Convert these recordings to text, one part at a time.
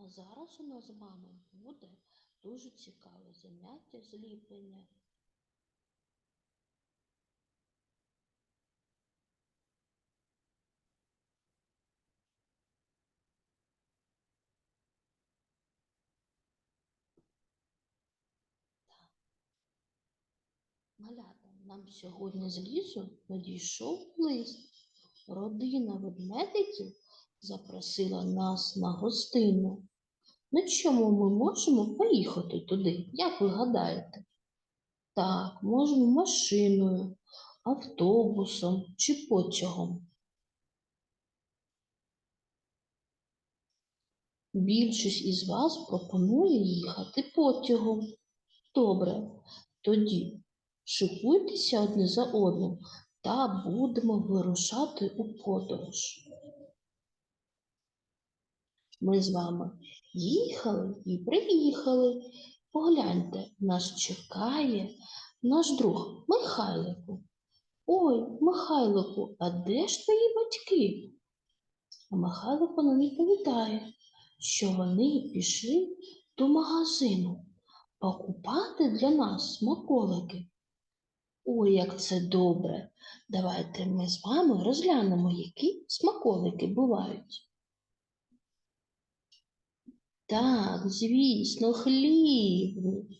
А зараз у нас з вами буде дуже цікаве заняття зліплення. Малята, нам сьогодні з лісу надійшов лист. Родина ведмедиків запросила нас на гостину. На чому ми можемо поїхати туди? Як ви гадаєте? Так, можемо машиною, автобусом чи потягом. Більшість із вас пропонує їхати потягом. Добре, тоді шикуйтеся одне за одним та будемо вирушати у подорож. Ми з вами їхали і приїхали. Погляньте, нас чекає наш друг Михайлику. Ой, Михайлику, а де ж твої батьки? А Михайлико нам відповідає, що вони пішли до магазину покупати для нас смаколики. Ой, як це добре! Давайте ми з вами розглянемо, які смаколики бувають. Так, звісно, хлібні.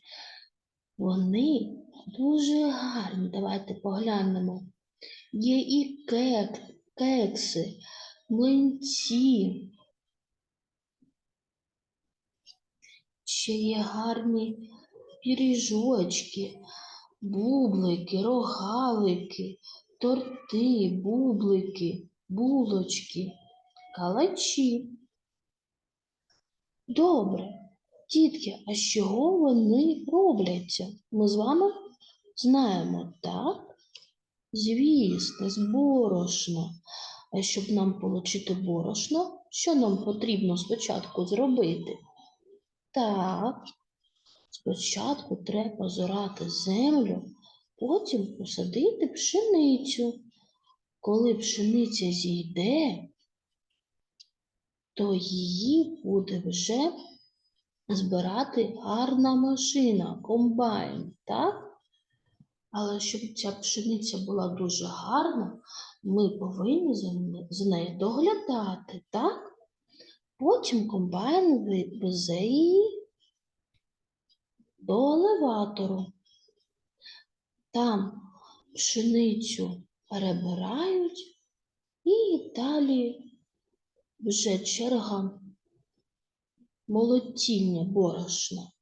Вони дуже гарні. Давайте поглянемо. Є і кек, кекси, млинці. Ще є гарні піріжочки, бублики, рогалики, торти, бублики, булочки, калачі. Добре, дітки, а з чого вони робляться? Ми з вами знаємо, так? Звісно, з борошна. А щоб нам отримати борошно, що нам потрібно спочатку зробити? Так, спочатку треба зорати землю, потім посадити пшеницю. Коли пшениця зійде, то її буде вже збирати гарна машина, комбайн, так? Але щоб ця пшениця була дуже гарна, ми повинні за нею доглядати, так? Потім комбайн везе її до елеватору. Там пшеницю перебирають і далі вже черга молотіння борошна.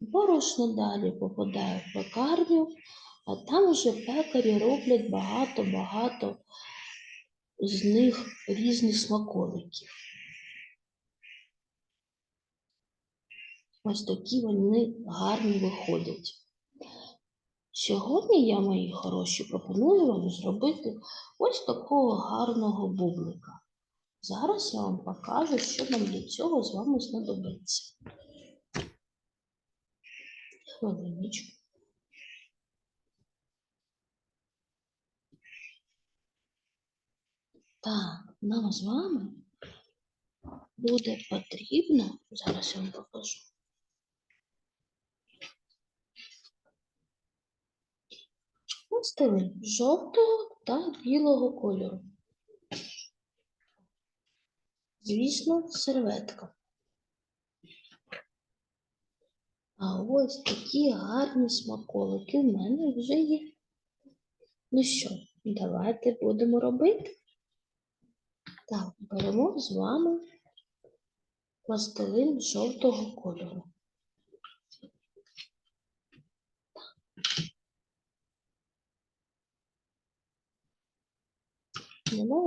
Борошно далі попадає в пекарню, а там вже пекарі роблять багато-багато з них різних смаколиків. Ось такі вони гарні виходять. Сьогодні я, мої хороші, пропоную вам зробити ось такого гарного бублика. Зараз я вам покажу, що нам для цього з вами знадобиться. Хвилиночку. Так, нам з вами буде потрібно, зараз я вам покажу. Пластилин жовтого та білого кольору. Звісно, серветка. А ось такі гарні смаколики в мене вже є. Ну що, давайте будемо робити. Так, беремо з вами пластилин жовтого кольору.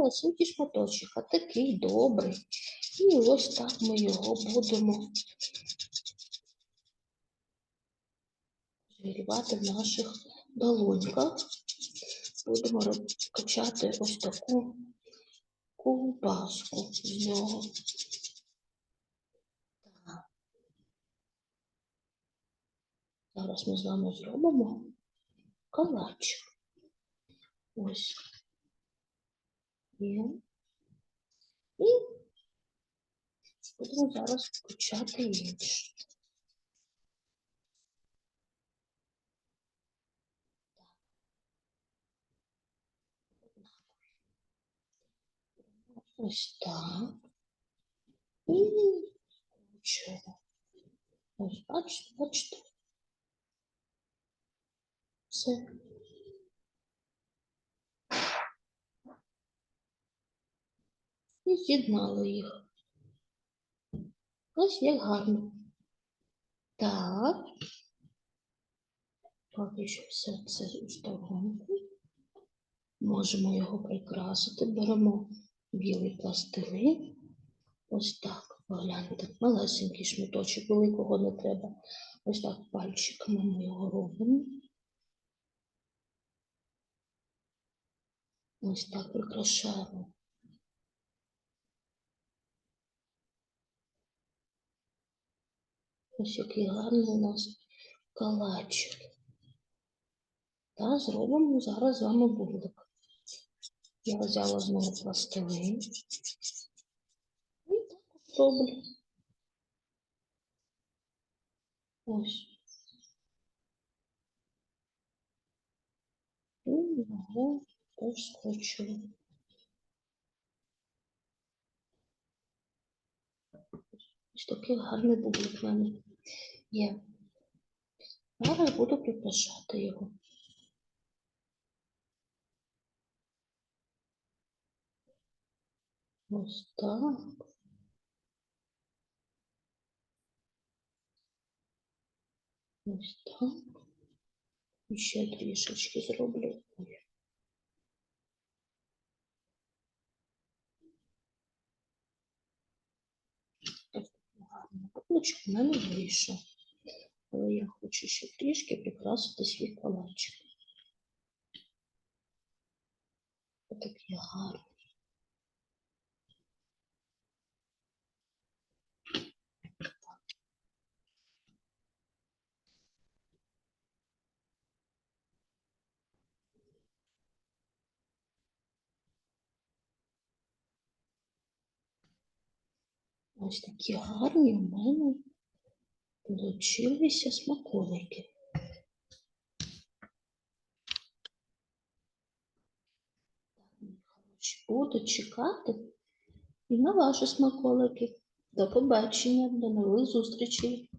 Не малесенький шматочок, а такий добрий. І ось так ми його будемо зігрівати в наших долоньках. Будемо качати ось таку ковбаску з нього. Зараз ми з вами зробимо калачик. Ось. Є. І Будемо зараз включати інше. Ось так. І включимо. Ось, бачите, бачите. Все. І з'єднали їх. Ось як гарно. Так. Поки що все це у сторонку. Можемо його прикрасити. Беремо білий пластилин. Ось так. Погляньте. Малесенький шматочок, великого не треба. Ось так пальчиками ми його робимо. Ось так прикрашаємо. Ось який гарний у нас калачик. Та зробимо зараз з вами бублик. Я взяла знову пластилин. І так роблю. Ось. І його теж Ось такий гарний бублик в мене є. Зараз буду прикрашати його. Ось так. Ось так. І ще трішечки зроблю. Ой. Ось такий гарний в мене вийшов. Але я хочу ще трішки прикрасити свій калачик. Ось такий гарний. Ось такі гарні в мене получилися смаколики. Буду чекати і на ваші смаколики. До побачення, до нових зустрічей.